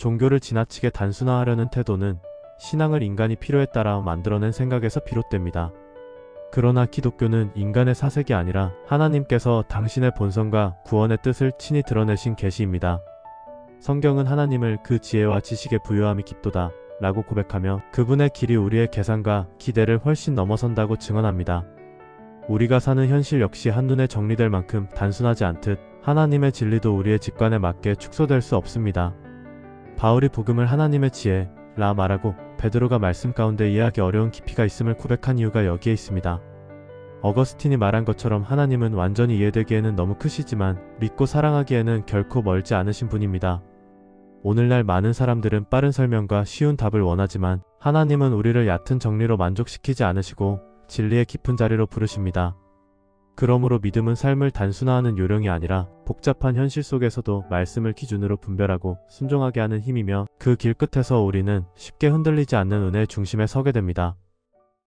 종교를 지나치게 단순화하려는 태도는 신앙을 인간이 필요에 따라 만들어낸 생각에서 비롯됩니다. 그러나 기독교는 인간의 사색이 아니라 하나님께서 당신의 본성과 구원의 뜻을 친히 드러내신 계시입니다. 성경은 하나님을 그 지혜와 지식에 부여함이 깊도다 라고 고백하며 그분의 길이 우리의 계산과 기대를 훨씬 넘어선다고 증언합니다. 우리가 사는 현실 역시 한눈에 정리될 만큼 단순하지 않듯 하나님의 진리도 우리의 직관에 맞게 축소될 수 없습니다. 바울이 복음을 하나님의 지혜, 라 말하고 베드로가 말씀 가운데 이해하기 어려운 깊이가 있음을 고백한 이유가 여기에 있습니다. 어거스틴이 말한 것처럼 하나님은 완전히 이해되기에는 너무 크시지만 믿고 사랑하기에는 결코 멀지 않으신 분입니다. 오늘날 많은 사람들은 빠른 설명과 쉬운 답을 원하지만 하나님은 우리를 얕은 정리로 만족시키지 않으시고 진리의 깊은 자리로 부르십니다. 그러므로 믿음은 삶을 단순화하는 요령이 아니라 복잡한 현실 속에서도 말씀을 기준으로 분별하고 순종하게 하는 힘이며 그 길 끝에서 우리는 쉽게 흔들리지 않는 은혜의 중심에 서게 됩니다.